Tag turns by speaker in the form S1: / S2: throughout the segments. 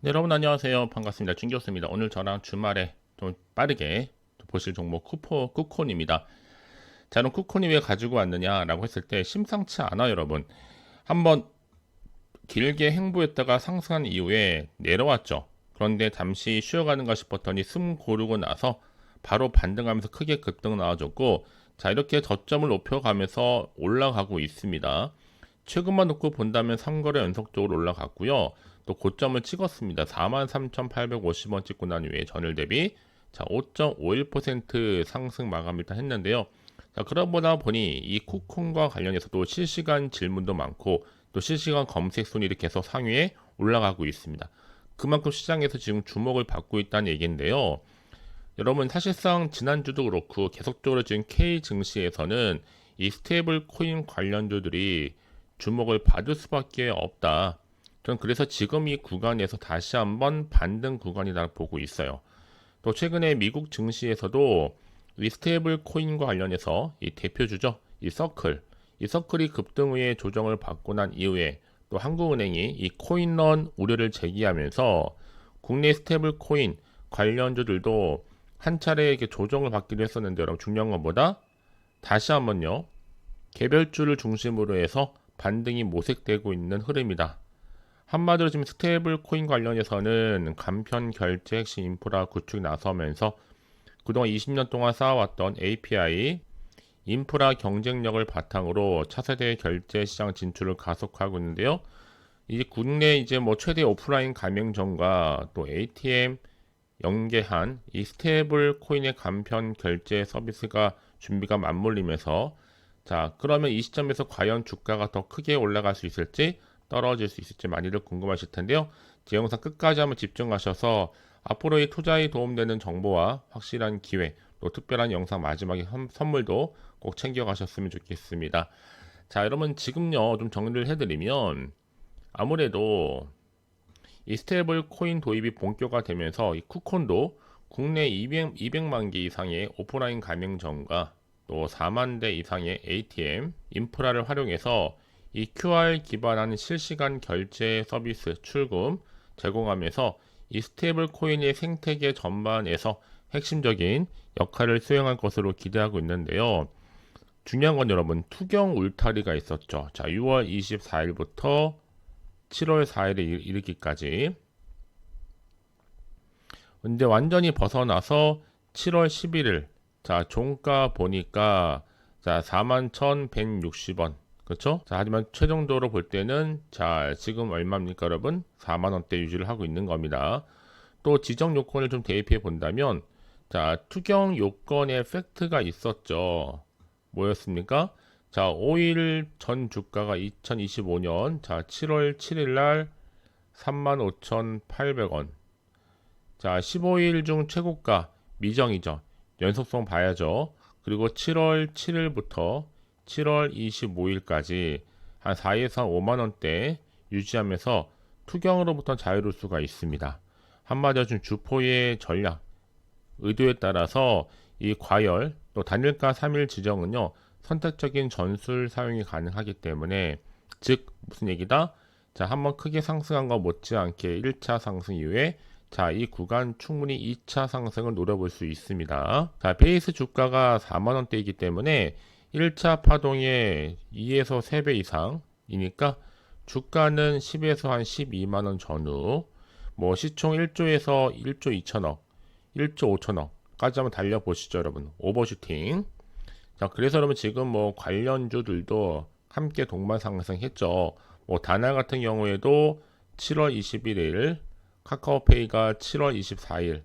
S1: 네, 여러분 안녕하세요. 반갑습니다. 준교수입니다. 오늘 저랑 주말에 좀 빠르게 보실 종목 쿠포 쿠콘입니다. 자, 그럼 쿠콘이 왜 가지고 왔느냐라고 했을 때 심상치 않아 여러분. 한번 길게 행보했다가 상승한 이후에 내려왔죠. 그런데 잠시 쉬어가는가 싶었더니 숨 고르고 나서 바로 반등하면서 크게 급등 나와줬고 자 이렇게 저점을 높여가면서 올라가고 있습니다. 최근만 놓고 본다면 3거래 연속적으로 올라갔고요. 또 고점을 찍었습니다. 43,850원 찍고 난 이후에 전일 대비 자 5.51% 상승 마감을 일단 했는데요. 자 그러보다 보니 이 쿠콘과 관련해서도 실시간 질문도 많고 또 실시간 검색 순위를 계속 상위에 올라가고 있습니다. 그만큼 시장에서 지금 주목을 받고 있다는 얘기인데요. 여러분 사실상 지난주도 그렇고 계속적으로 지금 K 증시에서는 이 스테이블 코인 관련주들이 주목을 받을 수밖에 없다. 저는 그래서 지금 이 구간에서 다시 한번 반등 구간이다 보고 있어요. 또 최근에 미국 증시에서도 이 스테이블 코인과 관련해서 이 대표주죠. 이 서클. 이 서클이 급등 후에 조정을 받고 난 이후에 또 한국은행이 이 코인런 우려를 제기하면서 국내 스테이블 코인 관련주들도 한 차례 이렇게 조정을 받기도 했었는데 여러분 중요한 것보다 다시 한번요. 개별주를 중심으로 해서 반등이 모색되고 있는 흐름이다. 한마디로 지금 스테이블 코인 관련해서는 간편 결제 핵심 인프라 구축 나서면서 그동안 20년 동안 쌓아왔던 API 인프라 경쟁력을 바탕으로 차세대 결제 시장 진출을 가속하고 있는데요. 이제 국내 이제 뭐 최대 오프라인 가맹점과 또 ATM 연계한 이 스테이블 코인의 간편 결제 서비스가 준비가 맞물리면서 자 그러면 이 시점에서 과연 주가가 더 크게 올라갈 수 있을지 떨어질 수 있을지 많이들 궁금하실 텐데요. 제 영상 끝까지 한번 집중하셔서 앞으로의 투자에 도움되는 정보와 확실한 기회 또 특별한 영상 마지막에 선물도 꼭 챙겨가셨으면 좋겠습니다. 자 여러분 지금요 좀 정리를 해드리면 아무래도 이 스테이블 코인 도입이 본격화되면서 이 쿠콘도 국내 200, 200만 개 이상의 오프라인 가맹점과 또 4만 대 이상의 ATM 인프라를 활용해서 이 QR 기반한 실시간 결제 서비스 출금 제공하면서 이 스테이블 코인의 생태계 전반에서 핵심적인 역할을 수행할 것으로 기대하고 있는데요. 중요한 건 여러분 투경 울타리가 있었죠. 자, 6월 24일부터 7월 4일에 이르기까지. 근데 완전히 벗어나서 7월 11일 자, 종가 보니까 자, 41,160원. 그렇죠? 자, 하지만 최종적으로 볼 때는 자, 지금 얼마입니까, 여러분? 4만 원대 유지를 하고 있는 겁니다. 또 지정 요건을 좀 대입해 본다면 자, 투경 요건의 팩트가 있었죠. 뭐였습니까? 자, 5일 전 주가가 2025년 자, 7월 7일 날 35,800원. 자, 15일 중 최고가 미정이죠. 연속성 봐야죠. 그리고 7월 7일부터 7월 25일까지 한 4에서 5만 원대 유지하면서 투경으로부터 자유로울 수가 있습니다. 한마디로 좀 주포의 전략, 의도에 따라서 이 과열 또 단일가 3일 지정은요 선택적인 전술 사용이 가능하기 때문에 즉 무슨 얘기다? 자 한번 크게 상승한 거 못지않게 1차 상승 이후에 자, 이 구간 충분히 2차 상승을 노려볼 수 있습니다. 자, 베이스 주가가 4만원대이기 때문에 1차 파동의 2에서 3배 이상이니까 주가는 10에서 한 12만원 전후, 뭐 시총 1조에서 1조 2천억, 1조 5천억까지 한번 달려보시죠, 여러분. 오버슈팅. 자, 그래서 여러분 지금 뭐 관련주들도 함께 동반 상승했죠. 뭐 다나 같은 경우에도 7월 21일 카카오페이가 7월 24일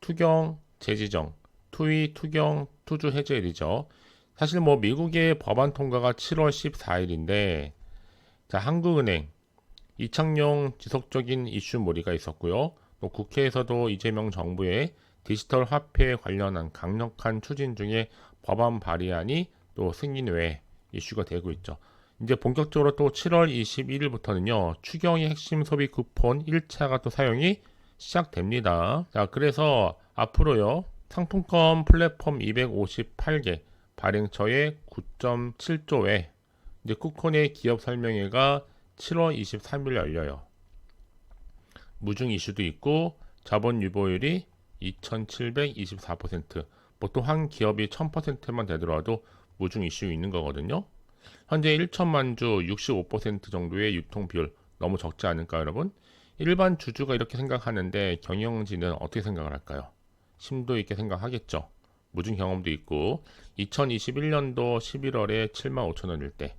S1: 투경 재지정 투위 투경 투주 해제일이죠. 사실 뭐 미국의 법안 통과가 7월 14일인데 자 한국은행 이창용 지속적인 이슈 몰이가 있었고요. 또 국회에서도 이재명 정부의 디지털 화폐에 관련한 강력한 추진 중에 법안 발의안이 또 승인 외에 이슈가 되고 있죠. 이제 본격적으로 또 7월 21일부터는요, 추경의 핵심 소비 쿠폰 1차가 또 사용이 시작됩니다. 자, 그래서 앞으로요, 상품권 플랫폼 258개, 발행처의 9.7조에 이제 쿠폰의 기업 설명회가 7월 23일 열려요. 무중 이슈도 있고 자본 유보율이 2,724%. 보통 한 기업이 1,000%만 되더라도 무중 이슈 있는 거거든요. 현재 1천만 주 65% 정도의 유통 비율 너무 적지 않을까 여러분? 일반 주주가 이렇게 생각하는데 경영진은 어떻게 생각을 할까요? 심도 있게 생각하겠죠. 무중 경험도 있고 2021년도 11월에 7만 5천 원일 때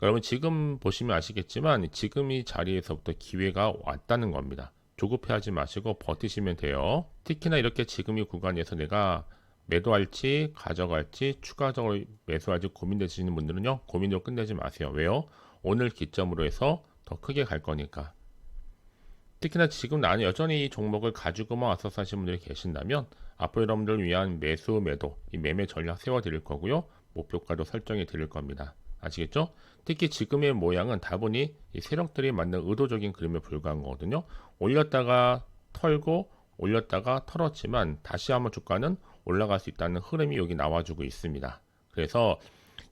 S1: 여러분 지금 보시면 아시겠지만 지금 이 자리에서부터 기회가 왔다는 겁니다. 조급해하지 마시고 버티시면 돼요. 특히나 이렇게 지금 이 구간에서 내가 매도할지 가져갈지 추가적으로 매수할지 고민되시는 분들은요 고민으로 끝내지 마세요. 왜요? 오늘 기점으로 해서 더 크게 갈 거니까. 특히나 지금 나는 여전히 이 종목을 가지고만 와서 사신 분들이 계신다면 앞으로 여러분들을 위한 매수 매도 이 매매 전략 세워 드릴 거고요 목표가도 설정해 드릴 겁니다. 아시겠죠? 특히 지금의 모양은 다분히 이 세력들이 만든 의도적인 그림에 불과한 거거든요. 올렸다가 털고 올렸다가 털었지만 다시 한번 주가는 올라갈 수 있다는 흐름이 여기 나와주고 있습니다. 그래서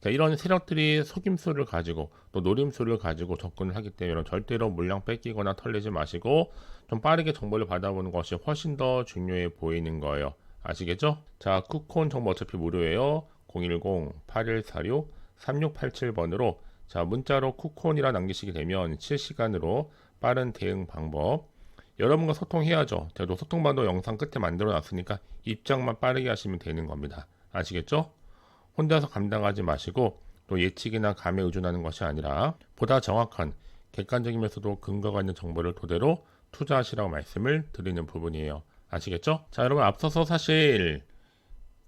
S1: 자, 이런 세력들이 속임수를 가지고 또 노림수를 가지고 접근을 하기 때문에 절대로 물량 뺏기거나 털리지 마시고 좀 빠르게 정보를 받아보는 것이 훨씬 더 중요해 보이는 거예요. 아시겠죠? 자, 쿠콘 정보 어차피 무료예요. 010-8146-3687번으로 자, 문자로 쿠콘이라 남기시게 되면 실시간으로 빠른 대응 방법 여러분과 소통해야죠. 저도 소통반도 영상 끝에 만들어 놨으니까 입장만 빠르게 하시면 되는 겁니다. 아시겠죠? 혼자서 감당하지 마시고 또 예측이나 감에 의존하는 것이 아니라 보다 정확한 객관적이면서도 근거가 있는 정보를 토대로 투자하시라고 말씀을 드리는 부분이에요. 아시겠죠? 자, 여러분 앞서서 사실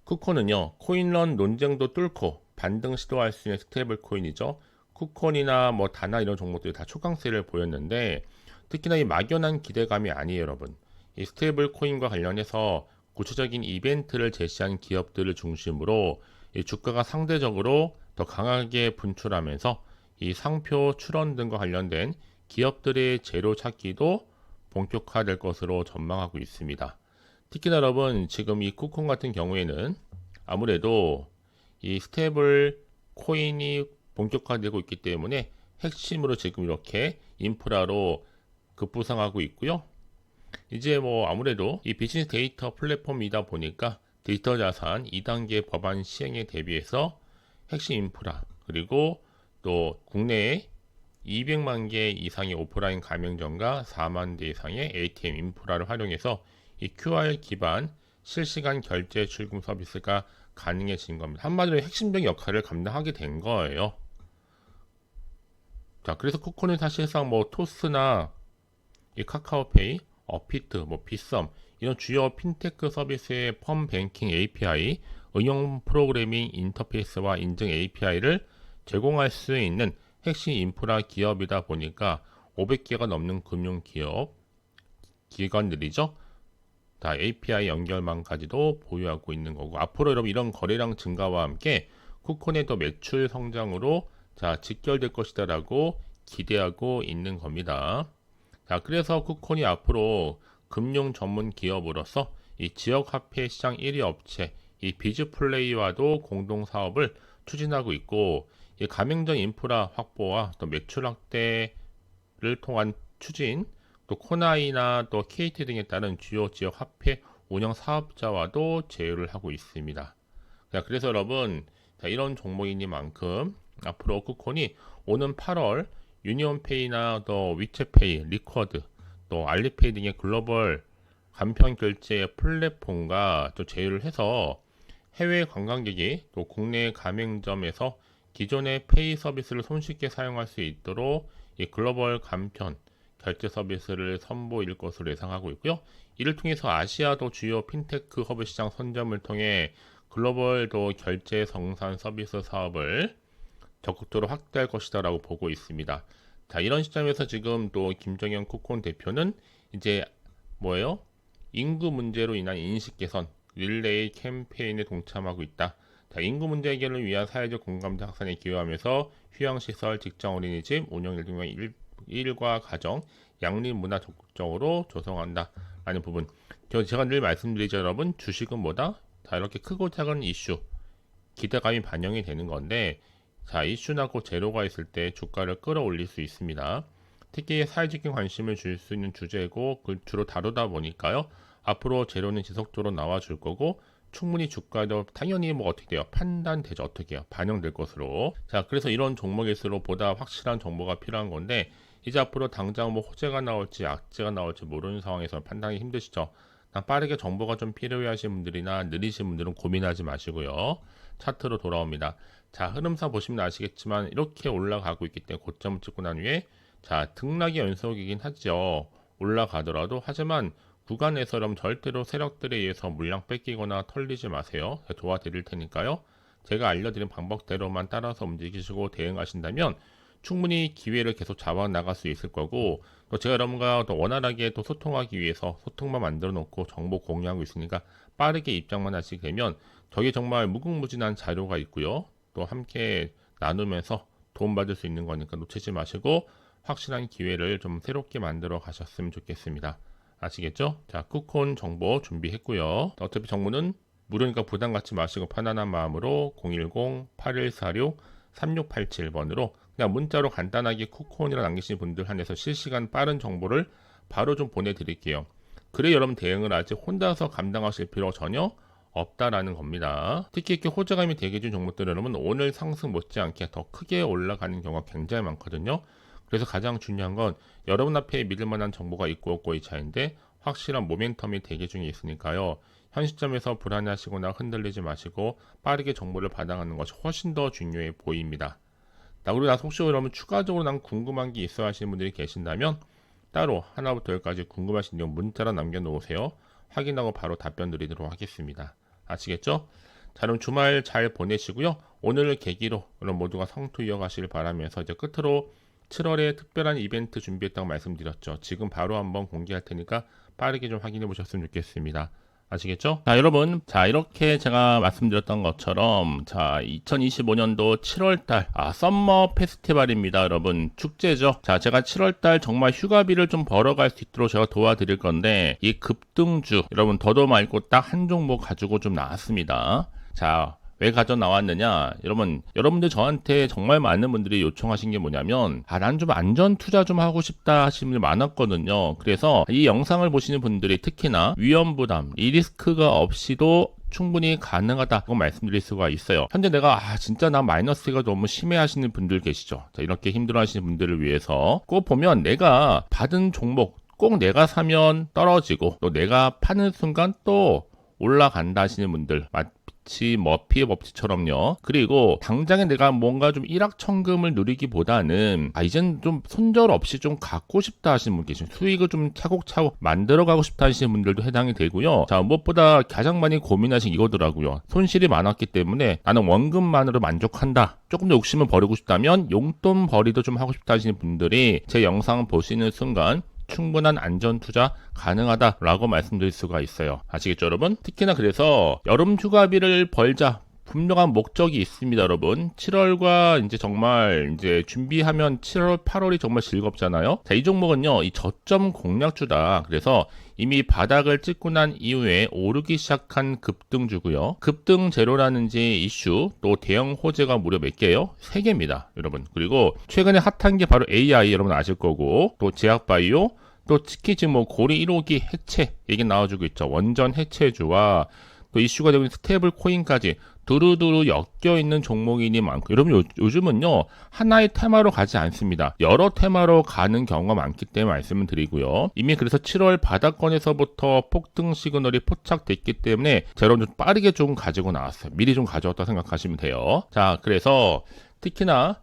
S1: 쿠콘은요 코인런 논쟁도 뚫고 반등 시도할 수 있는 스테이블 코인이죠. 쿠콘이나 뭐 다나 이런 종목들이 다 초강세를 보였는데 특히나 이 막연한 기대감이 아니에요, 여러분. 이 스테이블 코인과 관련해서 구체적인 이벤트를 제시한 기업들을 중심으로 이 주가가 상대적으로 더 강하게 분출하면서 이 상표 출원 등과 관련된 기업들의 재료 찾기도 본격화될 것으로 전망하고 있습니다. 특히나 여러분 지금 이 쿠콘 같은 경우에는 아무래도 이 스테이블 코인이 본격화되고 있기 때문에 핵심으로 지금 이렇게 인프라로 급부상하고 있고요. 이제 뭐 아무래도 이 비즈니스 데이터 플랫폼이다 보니까 디지털 자산 2단계 법안 시행에 대비해서 핵심 인프라 그리고 또 국내에 200만 개 이상의 오프라인 가맹점과 4만 대 이상의 ATM 인프라를 활용해서 이 QR 기반 실시간 결제 출금 서비스가 가능해진 겁니다. 한마디로 핵심적인 역할을 감당하게 된 거예요. 자, 그래서 코코는 사실상 뭐 토스나 이 카카오페이, 어피트, 뭐 비썸 이런 주요 핀테크 서비스의 펌 뱅킹 API, 응용 프로그래밍 인터페이스와 인증 API를 제공할 수 있는 핵심 인프라 기업이다 보니까 500개가 넘는 금융 기업 기관들이죠. 다 API 연결망까지도 보유하고 있는 거고 앞으로 여러분 이런 거래량 증가와 함께 쿠콘의 더 매출 성장으로 자 직결될 것이다라고 기대하고 있는 겁니다. 자, 그래서 쿠콘이 앞으로 금융 전문 기업으로서 이 지역 화폐 시장 1위 업체 이 비즈플레이와도 공동 사업을 추진하고 있고 이 가맹점 인프라 확보와 또 매출 확대를 통한 추진 또 코나이나 또 KT 등에 따른 주요 지역 화폐 운영 사업자와도 제휴를 하고 있습니다. 자, 그래서 여러분 자, 이런 종목이니만큼 앞으로 쿠콘이 오는 8월 유니온페이나 또 위챗페이, 리쿼드, 또 알리페이 등의 글로벌 간편 결제 플랫폼과 또 제휴를 해서 해외 관광객이 또 국내 가맹점에서 기존의 페이 서비스를 손쉽게 사용할 수 있도록 이 글로벌 간편 결제 서비스를 선보일 것으로 예상하고 있고요. 이를 통해서 아시아도 주요 핀테크 허브 시장 선점을 통해 글로벌 도 결제 성산 서비스 사업을 적극적으로 확대할 것이다라고 보고 있습니다. 자, 이런 시점에서 지금 또 김정현 코콘 대표는 이제 뭐예요? 인구 문제로 인한 인식 개선, 릴레이 캠페인에 동참하고 있다. 자, 인구 문제 해결을 위한 사회적 공감대 확산에 기여하면서 휴양시설, 직장 어린이집, 운영 등의 일, 일과 가정, 양립 문화 적극적으로 조성한다. 라는 부분. 제가 늘 말씀드리죠, 여러분. 주식은 뭐다? 자, 이렇게 크고 작은 이슈, 기대감이 반영이 되는 건데, 자, 이슈나고 제로가 있을 때 주가를 끌어올릴 수 있습니다. 특히 사회적인 관심을 줄 수 있는 주제고 그걸 주로 다루다 보니까요. 앞으로 재료는 지속적으로 나와줄 거고 충분히 주가도 당연히 뭐 어떻게 돼요? 판단되죠. 어떻게 해요? 반영될 것으로. 자, 그래서 이런 종목일수록 보다 확실한 정보가 필요한 건데 이제 앞으로 당장 뭐 호재가 나올지 악재가 나올지 모르는 상황에서 판단이 힘드시죠. 빠르게 정보가 좀 필요해 하신 분들이나 느리신 분들은 고민하지 마시고요. 차트로 돌아옵니다. 자, 흐름사 보시면 아시겠지만 이렇게 올라가고 있기 때문에 고점을 찍고 난 후에 자, 등락의 연속이긴 하죠. 올라가더라도 하지만 구간에서 그럼 절대로 세력들에 의해서 물량 뺏기거나 털리지 마세요. 도와드릴 테니까요. 제가 알려드린 방법대로만 따라서 움직이시고 대응하신다면 충분히 기회를 계속 잡아 나갈 수 있을 거고 또 제가 여러분과 더 원활하게 또 소통하기 위해서 소통만 만들어 놓고 정보 공유하고 있으니까 빠르게 입장만 하시게 되면 저게 정말 무궁무진한 자료가 있고요. 또 함께 나누면서 도움받을 수 있는 거니까 놓치지 마시고 확실한 기회를 좀 새롭게 만들어 가셨으면 좋겠습니다. 아시겠죠? 자, 쿠콘 정보 준비했고요. 어차피 정보는 무료니까 부담 갖지 마시고 편안한 마음으로 010-8146-3687번으로 그냥 문자로 간단하게 쿠콘이라 남기신 분들 한해서 실시간 빠른 정보를 바로 좀 보내드릴게요. 그래 여러분 대응을 아직 혼자서 감당하실 필요 전혀 없다라는 겁니다. 특히 이렇게 호재감이 되게 준 종목들 여러분 오늘 상승 못지않게 더 크게 올라가는 경우가 굉장히 많거든요. 그래서 가장 중요한 건 여러분 앞에 믿을 만한 정보가 있고 없고의 차이인데 확실한 모멘텀이 대기 중에 있으니까요. 현 시점에서 불안해하시거나 흔들리지 마시고 빠르게 정보를 받아가는 것이 훨씬 더 중요해 보입니다. 나 그리고 나 혹시 여러분 추가적으로 난 궁금한 게 있어 하시는 분들이 계신다면 따로 하나부터 열까지 궁금하신 내용 문자로 남겨놓으세요. 확인하고 바로 답변 드리도록 하겠습니다. 아시겠죠? 자, 그럼 주말 잘 보내시고요. 오늘을 계기로 여러분 모두가 성투 이어가시길 바라면서 이제 끝으로 7월에 특별한 이벤트 준비했다고 말씀드렸죠. 지금 바로 한번 공개할 테니까 빠르게 좀 확인해 보셨으면 좋겠습니다. 아시겠죠? 자, 여러분. 자, 이렇게 제가 말씀드렸던 것처럼, 자, 2025년도 7월달, 아, 썸머 페스티벌입니다, 여러분. 축제죠. 자, 제가 7월달 정말 휴가비를 좀 벌어갈 수 있도록 제가 도와드릴 건데, 이 급등주, 여러분, 더도 말고 딱 한 종목 가지고 좀 나왔습니다. 자, 왜 가져 나왔느냐? 여러분, 여러분들 저한테 정말 많은 분들이 요청하신 게 뭐냐면, 아, 난 좀 안전 투자 좀 하고 싶다 하시는 분이 많았거든요. 그래서 이 영상을 보시는 분들이 특히나 위험 부담, 이 리스크가 없이도 충분히 가능하다고 말씀드릴 수가 있어요. 현재 내가 아 진짜 나 마이너스가 너무 심해 하시는 분들 계시죠. 자, 이렇게 힘들어 하시는 분들을 위해서 꼭 보면 내가 받은 종목 꼭 내가 사면 떨어지고 또 내가 파는 순간 또 올라간다 하시는 분들 법칙, 머피의 법칙처럼요. 그리고 당장에 내가 뭔가 좀 일확천금을 누리기보다는 아 이젠 좀 손절 없이 좀 갖고 싶다 하시는 분 계시죠. 수익을 좀 차곡차곡 만들어가고 싶다 하시는 분들도 해당이 되고요. 자 무엇보다 가장 많이 고민하신 이거더라고요. 손실이 많았기 때문에 나는 원금만으로 만족한다. 조금 더 욕심을 버리고 싶다면 용돈 벌이도 좀 하고 싶다 하시는 분들이 제 영상 보시는 순간 충분한 안전 투자 가능하다라고 말씀드릴 수가 있어요. 아시겠죠, 여러분? 특히나 그래서 여름 휴가비를 벌자 분명한 목적이 있습니다, 여러분. 7월과 이제 정말 이제 준비하면 7월, 8월이 정말 즐겁잖아요. 자, 이 종목은요, 이 저점 공략주다. 그래서 이미 바닥을 찍고 난 이후에 오르기 시작한 급등주고요. 급등 제로라는지 이슈, 또 대형 호재가 무려 몇 개요? 3개입니다, 여러분. 그리고 최근에 핫한 게 바로 AI 여러분 아실 거고, 또 제약바이오, 또 특히 지금 뭐 고리 1호기 해체 얘기 나와주고 있죠. 원전 해체주와 또 이슈가 되고 있는 스테이블 코인까지 두루두루 엮여 있는 종목이니 많고. 여러분 요, 요즘은요 하나의 테마로 가지 않습니다. 여러 테마로 가는 경우가 많기 때문에 말씀을 드리고요. 이미 그래서 7월 바닥권에서부터 폭등 시그널이 포착됐기 때문에 제가 좀 빠르게 좀 가지고 나왔어요. 미리 좀 가져왔다 생각하시면 돼요. 자 그래서 특히나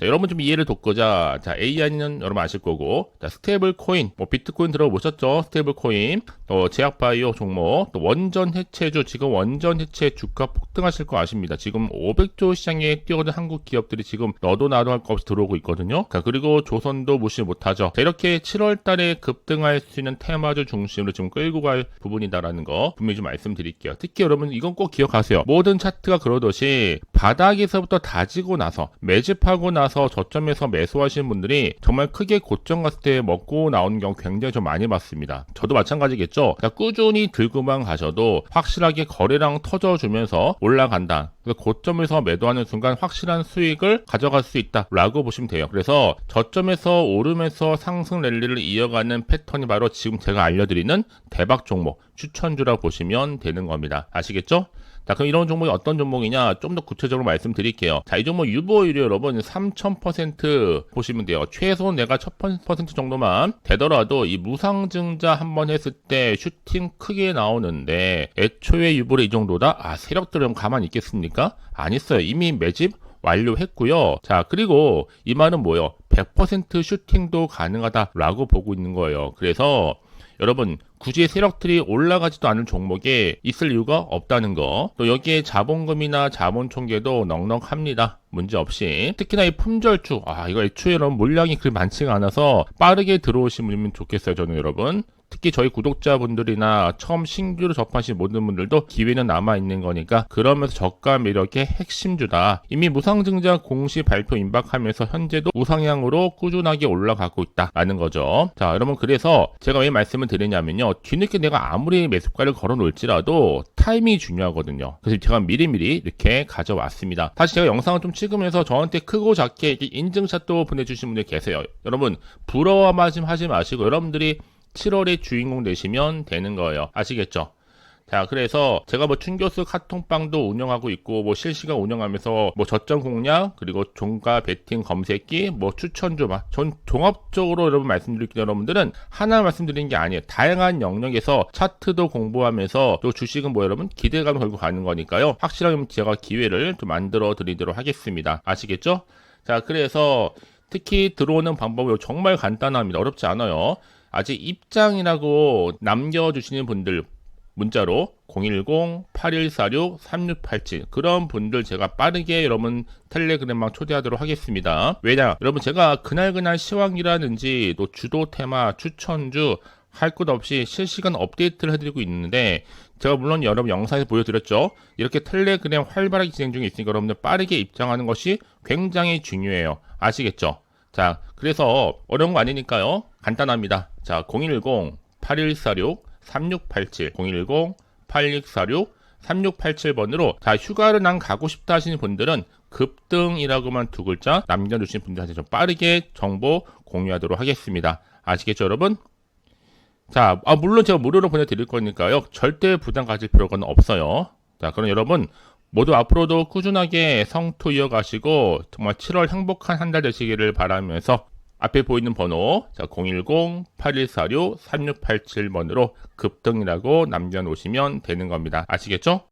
S1: 자, 여러분 좀 이해를 돕고자 자 AI는 여러분 아실 거고 자 스테이블 코인 뭐 비트코인 들어보셨죠? 스테이블 코인 또 제약바이오 종목 또 원전 해체주 지금 원전 해체 주가 폭등하실 거 아십니다. 지금 500조 시장에 뛰어든 한국 기업들이 지금 너도 나도 할 거 없이 들어오고 있거든요. 자 그리고 조선도 무시 못하죠. 자 이렇게 7월 달에 급등할 수 있는 테마주 중심으로 지금 끌고 갈 부분이다라는 거 분명히 좀 말씀드릴게요. 특히 여러분 이건 꼭 기억하세요. 모든 차트가 그러듯이 바닥에서부터 다지고 나서 매집하고 나서 나서 저점에서 매수하시는 분들이 정말 크게 고점 갔을 때 먹고 나오는 경우 굉장히 좀 많이 봤습니다. 저도 마찬가지겠죠. 그러니까 꾸준히 들고만 가셔도 확실하게 거래량 터져주면서 올라간다. 고점에서 매도하는 순간 확실한 수익을 가져갈 수 있다라고 보시면 돼요. 그래서 저점에서 오르면서 상승 랠리를 이어가는 패턴이 바로 지금 제가 알려드리는 대박 종목 추천주라 보시면 되는 겁니다. 아시겠죠? 자, 그럼 이런 종목이 어떤 종목이냐? 좀 더 구체적으로 말씀드릴게요. 자, 이 종목 유보율이 여러분 3000% 보시면 돼요. 최소 내가 1000% 정도만 되더라도 이 무상증자 한 번 했을 때 슈팅 크게 나오는데 애초에 유보율이 이 정도다? 아, 세력들은 가만히 있겠습니까? 안 있어요. 이미 매집 완료했고요. 자, 그리고 이 말은 뭐예요? 100% 슈팅도 가능하다라고 보고 있는 거예요. 그래서 여러분 굳이 세력들이 올라가지도 않은 종목에 있을 이유가 없다는 거. 또 여기에 자본금이나 자본 총계도 넉넉합니다. 문제 없이. 특히나 이 품절주. 아, 이거 애초에 여러분 물량이 그리 많지가 않아서 빠르게 들어오시면 좋겠어요. 저는 여러분. 특히 저희 구독자분들이나 처음 신규로 접하신 모든 분들도 기회는 남아 있는 거니까 그러면서 저가 매력의 핵심주다. 이미 무상증자 공시 발표 임박하면서 현재도 우상향으로 꾸준하게 올라가고 있다라는 거죠. 자, 여러분 그래서 제가 왜 말씀을 드리냐면요. 뒤늦게 내가 아무리 매수가를 걸어 놓을지라도 타이밍이 중요하거든요. 그래서 제가 미리미리 이렇게 가져왔습니다. 다시 제가 영상을 좀 찍으면서 저한테 크고 작게 인증샷도 보내주신 분들 계세요. 여러분 부러워하지 하지 마시고 여러분들이 7월에 주인공 되시면 되는 거예요. 아시겠죠? 자, 그래서 제가 뭐 춘교수 카톡방도 운영하고 있고, 뭐 실시간 운영하면서 뭐 저점 공략, 그리고 종가 베팅 검색기, 뭐 추천주, 전 종합적으로 여러분 말씀드릴게요. 여러분들은 하나 말씀드리는 게 아니에요. 다양한 영역에서 차트도 공부하면서 또 주식은 뭐 여러분 기대감을 걸고 가는 거니까요. 확실하게 제가 기회를 좀 만들어 드리도록 하겠습니다. 아시겠죠? 자, 그래서 특히 들어오는 방법이 정말 간단합니다. 어렵지 않아요. 아직 입장이라고 남겨주시는 분들 문자로 010-8146-3687 그런 분들 제가 빠르게 여러분 텔레그램망 초대하도록 하겠습니다. 왜냐? 여러분 제가 그날그날 시황이라든지 또 주도 테마, 추천주 할 것 없이 실시간 업데이트를 해드리고 있는데 제가 물론 여러분 영상에서 보여드렸죠. 이렇게 텔레그램 활발하게 진행 중에 있으니까 여러분들 빠르게 입장하는 것이 굉장히 중요해요. 아시겠죠? 자, 그래서 어려운 거 아니니까요. 간단합니다. 자, 010-8146-3687, 010-8646-3687번으로 자, 휴가를 난 가고 싶다 하시는 분들은 급등이라고만 두 글자 남겨주신 분들한테 좀 빠르게 정보 공유하도록 하겠습니다. 아시겠죠, 여러분? 자, 아, 물론 제가 무료로 보내드릴 거니까요. 절대 부담 가질 필요가 없어요. 자, 그럼 여러분, 모두 앞으로도 꾸준하게 성투 이어가시고 정말 7월 행복한 한 달 되시기를 바라면서 앞에 보이는 번호 010-8146-3687번으로 급등이라고 남겨놓으시면 되는 겁니다. 아시겠죠?